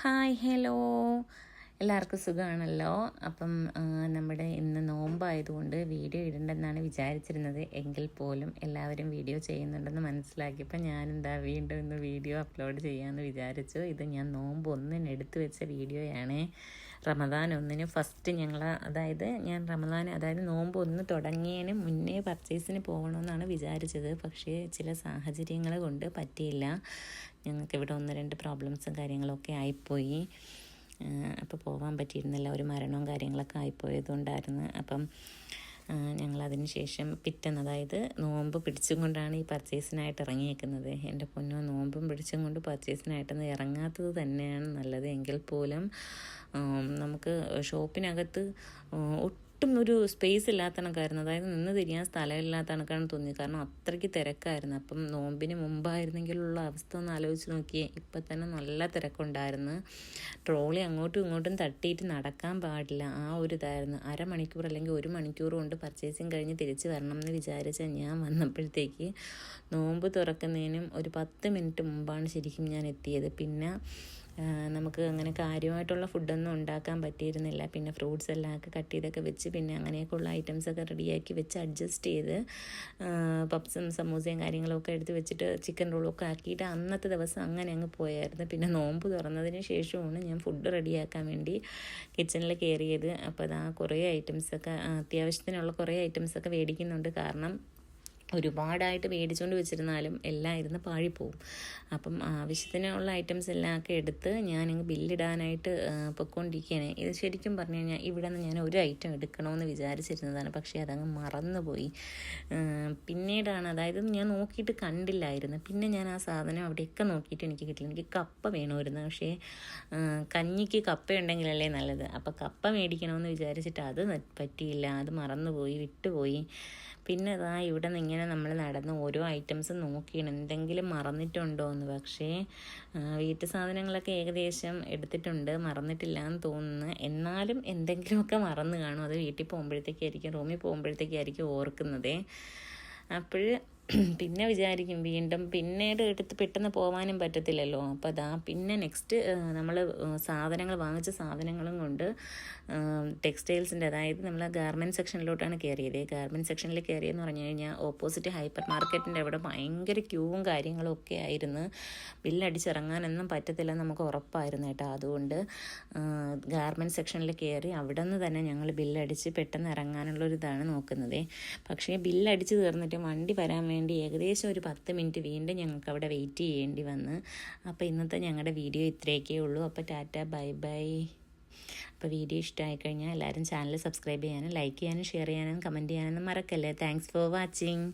Hi hello എല്ലാവർക്കും സുഖമാണല്ലോ? അപ്പം നമ്മുടെ ഇന്ന് നോമ്പായതുകൊണ്ട് വീഡിയോ ഇടണ്ടെന്നാണ് വിചാരിച്ചിരുന്നത്. എങ്കിൽ പോലും എല്ലാവരും വീഡിയോ ചെയ്യുന്നുണ്ടെന്ന് മനസ്സിലാക്കിയപ്പോൾ ഞാനെന്താ വീണ്ടും ഇന്ന് വീഡിയോ അപ്ലോഡ് ചെയ്യാമെന്ന് വിചാരിച്ചു. ഇത് ഞാൻ നോമ്പ് ഒന്നിന് എടുത്തു വെച്ച വീഡിയോയാണ്. റമദാൻ ഒന്നിന് ഫസ്റ്റ് ഞങ്ങൾ അതായത് ഞാൻ റമദാൻ അതായത് നോമ്പ് ഒന്ന് തുടങ്ങിയതിന് മുന്നേ പർച്ചേസിന് പോകണമെന്നാണ് വിചാരിച്ചത്. പക്ഷേ ചില സാഹചര്യങ്ങൾ കൊണ്ട് പറ്റിയില്ല. ഞങ്ങൾക്ക് ഇവിടെ ഒന്ന് രണ്ട് പ്രോബ്ലംസും കാര്യങ്ങളൊക്കെ ആയിപ്പോയി. അപ്പോൾ പോകാൻ പറ്റിയിരുന്നില്ല. ഒരു മരണവും കാര്യങ്ങളൊക്കെ ആയിപ്പോയതുകൊണ്ടായിരുന്നു. അപ്പം ഞങ്ങളതിന് ശേഷം പിറ്റേന്ന് അതായത് നോമ്പ് പിടിച്ചും കൊണ്ടാണ് ഈ പർച്ചേസിനായിട്ട് ഇറങ്ങിയേക്കുന്നത്. എന്റെ പൊന്നോ നോമ്പും പിടിച്ചും കൊണ്ട് പർച്ചേസിനായിട്ടൊന്നും ഇറങ്ങാത്തത് തന്നെയാണ് നല്ലത്. എങ്കിൽ പോലും നമുക്ക് ഷോപ്പിനകത്ത് ഉം, ഒട്ടും ഒരു സ്പേസ് ഇല്ലാത്ത കണക്കായിരുന്നു. അതായത് നിന്ന് തിരിയാൻ സ്ഥലമില്ലാത്ത കണക്കാണ് തോന്നി. കാരണം അത്രയ്ക്ക് തിരക്കായിരുന്നു. അപ്പം നോമ്പിന് മുമ്പായിരുന്നെങ്കിലുള്ള അവസ്ഥ ഒന്ന് ആലോചിച്ച് നോക്കിയേ. ഇപ്പം തന്നെ നല്ല തിരക്കുണ്ടായിരുന്നു. ട്രോളി അങ്ങോട്ടും ഇങ്ങോട്ടും തട്ടിയിട്ട് നടക്കാൻ പാടില്ല. ആ ഒരു ഇതായിരുന്നു. അരമണിക്കൂർ അല്ലെങ്കിൽ ഒരു മണിക്കൂർ കൊണ്ട് പർച്ചേസിങ് കഴിഞ്ഞ് തിരിച്ച് വരണം എന്ന് വിചാരിച്ച ഞാൻ വന്നപ്പോഴത്തേക്ക് നോമ്പ് തുറക്കുന്നതിനും ഒരു പത്ത് മിനിറ്റ് മുമ്പാണ് ശരിക്കും ഞാൻ എത്തിയത്. പിന്നെ നമുക്ക് അങ്ങനെ കാര്യമായിട്ടുള്ള ഫുഡൊന്നും ഉണ്ടാക്കാൻ പറ്റിയിരുന്നില്ല. പിന്നെ ഫ്രൂട്ട്സ് എല്ലാം ഒക്കെ കട്ട് ചെയ്തൊക്കെ വെച്ച് പിന്നെ അങ്ങനെയൊക്കെയുള്ള ഐറ്റംസൊക്കെ റെഡിയാക്കി വെച്ച് അഡ്ജസ്റ്റ് ചെയ്ത് പപ്സും സമൂസയും കാര്യങ്ങളൊക്കെ എടുത്ത് വെച്ചിട്ട് ചിക്കൻ റോളൊക്കെ ആക്കിയിട്ട് അന്നത്തെ ദിവസം അങ്ങനെ അങ്ങ് പോയായിരുന്നു. പിന്നെ നോമ്പ് തുറന്നതിന് ശേഷമാണ് ഞാൻ ഫുഡ് റെഡിയാക്കാൻ വേണ്ടി കിച്ചണിൽ കയറിയത് അപ്പോൾ അതാ കുറേ ഐറ്റംസൊക്കെ അത്യാവശ്യത്തിനുള്ള കുറേ ഐറ്റംസൊക്കെ മേടിക്കുന്നുണ്ട്. കാരണം ഒരുപാടായിട്ട് മേടിച്ചുകൊണ്ട് വെച്ചിരുന്നാലും എല്ലാം ഇരുന്ന് പാഴിപ്പോവും. അപ്പം ആവശ്യത്തിനുള്ള ഐറ്റംസ് എല്ലാം ഒക്കെ എടുത്ത് ഞാനങ്ങ് ബില്ലിടാനായിട്ട് ആ, പൊയ്ക്കൊണ്ടിരിക്കുകയാണ് ഇത് ശരിക്കും പറഞ്ഞു കഴിഞ്ഞാൽ ഇവിടെ നിന്ന് ഞാൻ ഒരു ഐറ്റം എടുക്കണമെന്ന് വിചാരിച്ചിരുന്നതാണ്. പക്ഷേ അതങ്ങ് മറന്നുപോയി. പിന്നീടാണ് അതായത് ഞാൻ നോക്കിയിട്ട് കണ്ടില്ലായിരുന്നു. പിന്നെ ഞാൻ ആ സാധനം അവിടെയൊക്കെ നോക്കിയിട്ട് എനിക്ക് കിട്ടില്ല. എനിക്ക് കപ്പ വേണമായിരുന്നു. പക്ഷേ കഞ്ഞിക്ക് കപ്പ ഉണ്ടെങ്കിലല്ലേ നല്ലത്. അപ്പോൾ കപ്പ മേടിക്കണമെന്ന് വിചാരിച്ചിട്ട് അത് പറ്റിയില്ല. അത് മറന്നുപോയി വിട്ടുപോയി. പിന്നെ ഇതാ ഇവിടെ നിന്ന് ഇങ്ങനെ നമ്മൾ നടന്ന് ഓരോ ഐറ്റംസ് നോക്കിയാണ്. എന്തെങ്കിലും മറന്നിട്ടുണ്ടോ എന്ന്. പക്ഷേ വീട്ടു സാധനങ്ങളൊക്കെ ഏകദേശം എടുത്തിട്ടുണ്ട്. മറന്നിട്ടില്ല എന്ന് തോന്നുന്നു. എന്നാലും എന്തെങ്കിലുമൊക്കെ മറന്നു കാണും. അത് വീട്ടിൽ പോകുമ്പോഴത്തേക്കായിരിക്കും റൂമിൽ പോകുമ്പോഴത്തേക്കായിരിക്കും ഓർക്കുന്നത്. അപ്പോൾ പിന്നെ വിചാരിക്കും വീണ്ടും പിന്നീട് എടുത്ത് പെട്ടെന്ന് പോകാനും പറ്റത്തില്ലല്ലോ. അപ്പോൾ അതാ പിന്നെ നെക്സ്റ്റ് നമ്മൾ സാധനങ്ങൾ വാങ്ങിച്ച സാധനങ്ങളും കൊണ്ട് ടെക്സ്റ്റൈൽസിന്റെ അതായത് നമ്മൾ ഗാർമെന്റ് സെക്ഷനിലോട്ടാണ് കയറിയത് ഗാർമെന്റ് സെക്ഷനിൽ കയറിയെന്ന് പറഞ്ഞു കഴിഞ്ഞാൽ ഓപ്പോസിറ്റ് ഹൈപ്പർ മാർക്കറ്റിന്റെ അവിടെ ഭയങ്കര ക്യൂവും കാര്യങ്ങളും ഒക്കെ ആയിരുന്നു. ബില്ലടിച്ചിറങ്ങാനൊന്നും പറ്റത്തില്ല നമുക്ക് ഉറപ്പായിരുന്നു കേട്ടോ. അതുകൊണ്ട് ഗാർമെന്റ് സെക്ഷനിൽ കയറി അവിടെ നിന്ന് തന്നെ ഞങ്ങൾ ബില്ലടിച്ച് പെട്ടെന്ന് ഇറങ്ങാനുള്ളൊരു ഇതാണ് നോക്കുന്നത്. പക്ഷേ ബില്ലടിച്ച് തീർന്നിട്ട് വണ്ടി വരാൻ വേണ്ടി ഏകദേശം ഒരു പത്ത് മിനിറ്റ് വീണ്ടും ഞങ്ങൾക്ക് അവിടെ വെയിറ്റ് ചെയ്യേണ്ടി വന്ന്. അപ്പോൾ ഇന്നത്തെ ഞങ്ങളുടെ വീഡിയോ ഇത്രയൊക്കെ ഉള്ളൂ. അപ്പോൾ ടാറ്റ ബൈ ബൈ. അപ്പോൾ വീഡിയോ ഇഷ്ടമായി കഴിഞ്ഞാൽ എല്ലാവരും ചാനൽ സബ്സ്ക്രൈബ് ചെയ്യാനും ലൈക്ക് ചെയ്യാനും ഷെയർ ചെയ്യാനും കമന്റ് ചെയ്യാനൊന്നും മറക്കല്ലേ. Thanks for watching